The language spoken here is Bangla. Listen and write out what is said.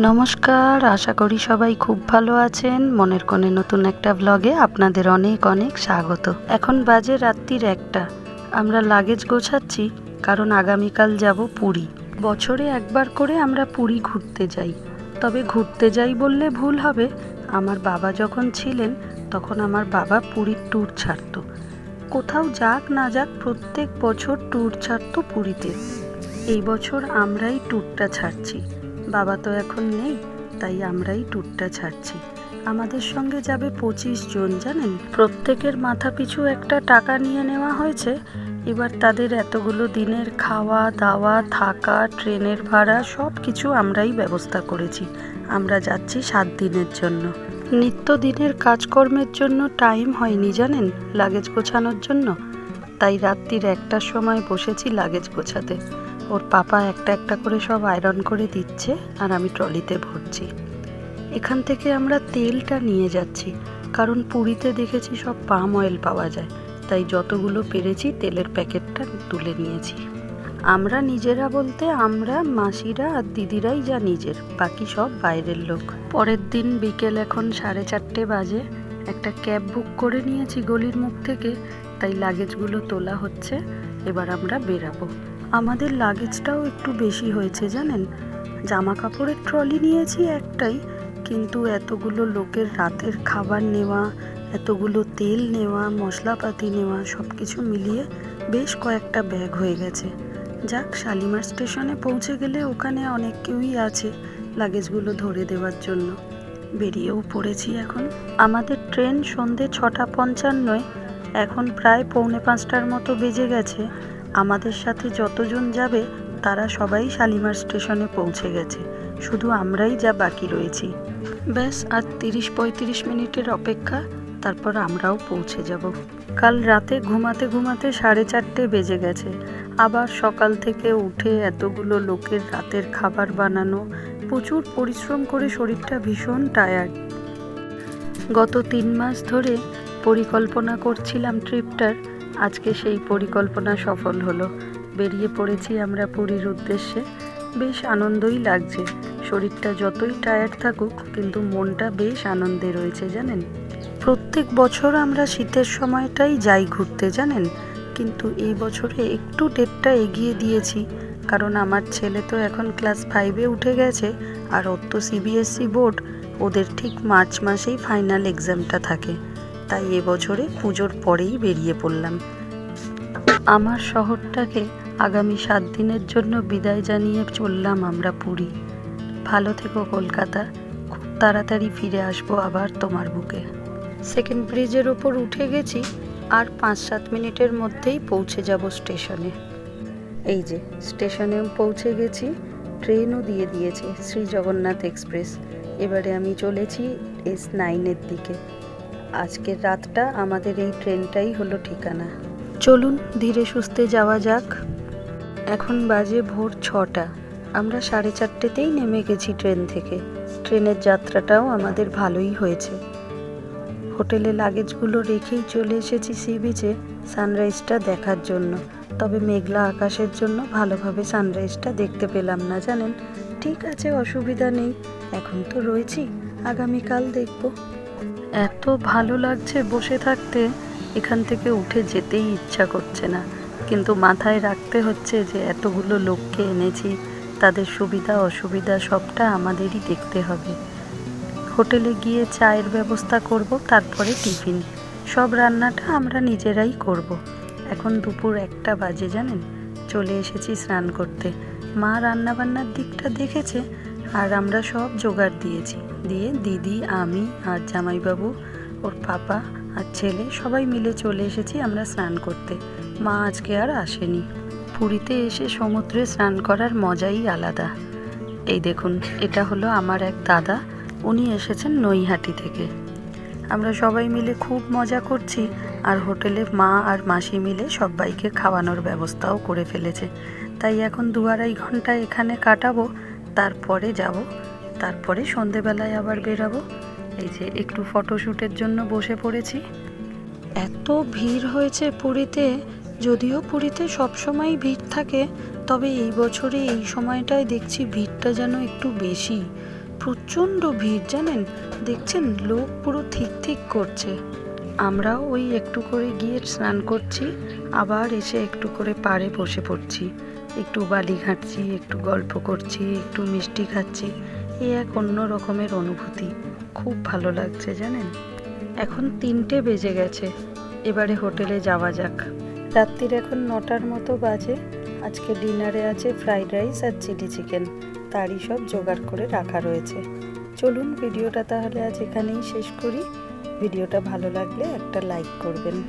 নমস্কার, আশা করি সবাই খুব ভালো আছেন। মনের কোণে নতুন একটা ব্লগে আপনাদের অনেক অনেক স্বাগত। এখন বাজে রাত্রির একটা। আমরা লাগেজ গোছাচ্ছি, কারণ আগামীকাল যাব পুরী। বছরে একবার করে আমরা পুরী ঘুরতে যাই। তবে ঘুরতে যাই বললে ভুল হবে। আমার বাবা যখন ছিলেন, তখন আমার বাবা পুরীর ট্যুর ছাড়তো। কোথাও যাক না যাক, প্রত্যেক বছর ট্যুর ছাড়তো পুরীতে। এই বছর আমরাই ট্যুরটা ছাড়ছি। বাবা তো এখন নেই, তাই আমরাই ট্যুরটা ছাড়ছি। আমাদের সঙ্গে যাবে পঁচিশ জন, জানেন? প্রত্যেকের মাথা পিছু একটা টাকা নিয়ে নেওয়া হয়েছে। এবার তাদের এতগুলো দিনের খাওয়া, দাওয়া, থাকা, ট্রেনের ভাড়া সব কিছু আমরাই ব্যবস্থা করেছি। আমরা যাচ্ছি সাত দিনের জন্য। নিত্যদিনের কাজকর্মের জন্য টাইম হয়নি, জানেন? লাগেজ গোছানোর জন্য। তাই রাত্রির একটার সময় বসেছি লাগেজ গোছাতে। ওর পাপা একটা একটা করে সব আয়রন করে দিচ্ছে আর আমি ট্রলিতে ভরছি। এখান থেকে আমরা তেলটা নিয়ে যাচ্ছি, কারণ পুরীতে দেখেছি সব পাম অয়েল পাওয়া যায়, তাই যতগুলো পেরেছি তেলের প্যাকেটটা তুলে নিয়েছি। আমরা নিজেরা বলতে আমরা, মাসিরা আর দিদিরাই যা নিজের, বাকি সব বাইরের লোক। পরের দিন বিকেল এখন সাড়ে চারটে বাজে, একটা ক্যাব বুক করে নিয়েছি গলির মুখ থেকে, তাই লাগেজগুলো তোলা হচ্ছে, এবার আমরা বেরাবো। আমাদের লাগেজটাও একটু বেশি হয়েছে জানেন? জামা কাপড়ের ট্রলি নিয়েছি একটাই, কিন্তু এতগুলো লোকের রাতের খাবার নেওয়া, এতগুলো তেল নেওয়া, মশলাপাতি নেওয়া সব কিছু মিলিয়ে বেশ কয়েকটা ব্যাগ হয়ে গেছে। যাক, শালিমার স্টেশনে পৌঁছে গেলে ওখানে অনেক কেউই আছে লাগেজগুলো ধরে দেওয়ার জন্য। বেরিয়েও পড়েছি এখন। আমাদের ট্রেন সন্ধে ছটা পঞ্চান্নয়, এখন প্রায় পৌনে পাঁচটার মতো বেজে গেছে। আমাদের সাথে যতজন যাবে, তারা সবাই শালিমার স্টেশনে পৌঁছে গেছে। শুধু আমরাই যা বাকি রয়েছি। ব্যাস, আর তিরিশ পঁয়ত্রিশ মিনিটের অপেক্ষা, তারপর আমরাও পৌঁছে যাব। কাল রাতে ঘুমাতে ঘুমাতে সাড়ে চারটে বেজে গেছে। আবার সকাল থেকে উঠে এতগুলো লোকের রাতের খাবার বানানো, প্রচুর পরিশ্রম করে শরীরটা ভীষণ টায়ার্ড গত তিন মাস ধরে পরিকল্পনা করছিলাম ট্রিপটার আজকে সেই পরিকল্পনা সফল হলো। বেরিয়ে পড়েছি আমরা পুরীর উদ্দেশ্যে। বেশ আনন্দই লাগছে। শরীরটা যতই টায়ার্ড থাকুক, কিন্তু মনটা বেশ আনন্দে রয়েছে, জানেন? প্রত্যেক বছর আমরা শীতের সময়টাই যাই ঘুরতে, জানেন? কিন্তু এই বছরে একটু ডেটটা এগিয়ে দিয়েছি। কারণ আমার ছেলে তো এখন ক্লাস ফাইভে উঠে গেছে, আর ওর তো সিবিএসসি বোর্ড ওদের ঠিক মার্চ মাসেই ফাইনাল এক্সামটা থাকে। তাই এবছরে পুজোর পরেই বেরিয়ে পড়লাম। আমার শহরটাকে আগামী সাত দিনের জন্য বিদায় জানিয়ে চললাম আমরা পুরী। ভালো থেকো কলকাতা, খুব তাড়াতাড়ি ফিরে আসব আবার তোমার বুকে। সেকেন্ড ব্রিজের ওপর উঠে গেছি আর পাঁচ সাত মিনিটের মধ্যেই পৌঁছে যাব স্টেশনে। এই যে স্টেশনে পৌঁছে গেছি, ট্রেনও দিয়ে দিয়েছে শ্রী জগন্নাথ এক্সপ্রেস। এবারে আমি চলেছি এস নাইনের দিকে। আজকের রাতটা আমাদের এই ট্রেনটাই হলো ঠিকানা। চলুন ধীরে সুস্থে যাওয়া যাক। এখন বাজে ভোর ছটা। আমরা সাড়ে চারটেতেই নেমে গেছি ট্রেন থেকে। ট্রেনের যাত্রাটাও আমাদের ভালোই হয়েছে। হোটেলে লাগেজগুলো রেখেই চলে এসেছি সি বিচে সানরাইজটা দেখার জন্য। তবে মেঘলা আকাশের জন্য ভালোভাবে সানরাইজটা দেখতে পেলাম না, জানেন? ঠিক আছে, অসুবিধা নেই। এখন তো রয়েছি। আগামীকাল দেখব। এত ভালো লাগছে বসে থাকতে, এখান থেকে উঠে যেতেই ইচ্ছা করছে না। কিন্তু মাথায় রাখতে হচ্ছে যে এতগুলো লোককে এনেছি, তাদের সুবিধা অসুবিধা সবটা আমাদেরই দেখতে হবে। হোটেলে গিয়ে চায়ের ব্যবস্থা করব, তারপরে টিফিন। সব রান্নাটা আমরা নিজেরাই করব। এখন দুপুর একটা বাজে, জানেন? চলে এসেছি স্নান করতে। মা রান্নাবান্নার দিকটা দেখেছে আর আমরা সব জোগাড় দিয়েছি। দিয়ে দিদি, আমি আর জামাইবাবু, ওর পাপা আর ছেলে সবাই মিলে চলে এসেছি আমরা স্নান করতে। মা আজকে আর আসেনি। পুরীতে এসে সমুদ্রে স্নান করার মজাই আলাদা। এই দেখুন, এটা হলো আমার এক দাদা, উনি এসেছেন নৈহাটি থেকে। আমরা সবাই মিলে খুব মজা করছি আর হোটেলে মা আর মাসি মিলে সবাইকে খাওয়ানোর ব্যবস্থাও করে ফেলেছে। তাই এখন দু আড়াই ঘণ্টা এখানে কাটাবো তারপরে যাব। তারপরে সন্ধেবেলায় আবার বেরাবো। এই যে একটু ফটোশ্যুটের জন্য বসে পড়েছি। এত ভিড় হয়েছে পুরীতে, যদিও পুরীতে সবসময় ভিড় থাকে, তবে এই বছরে এই সময়টায় দেখছি ভিড়টা যেন একটু বেশি। প্রচণ্ড ভিড়, জানেন? দেখছেন? লোক পুরো ঠিক ঠিক করছে। আমরাও ওই একটু করে গিয়ে স্নান করছি, আবার এসে একটু করে পাড়ে বসে পড়ছি। একটু বালি ঘাঁটছি একটু গল্প করছি, একটু মিষ্টি খাচ্ছি, এ এক অন্য রকমের অনুভূতি। খুব ভালো লাগছে জানেন? এখন তিনটে বেজে গেছে, এবারে হোটেলে যাওয়া যাক। রাত্রির এখন নটার মতো বাজে, আজকে ডিনারে আছে ফ্রাইড রাইস আর চিলি চিকেন, তারই সব জোগাড় করে রাখা রয়েছে। চলুন ভিডিওটা তাহলে আজ এখানেই শেষ করি। ভিডিওটা ভালো লাগলে একটা লাইক করবেন।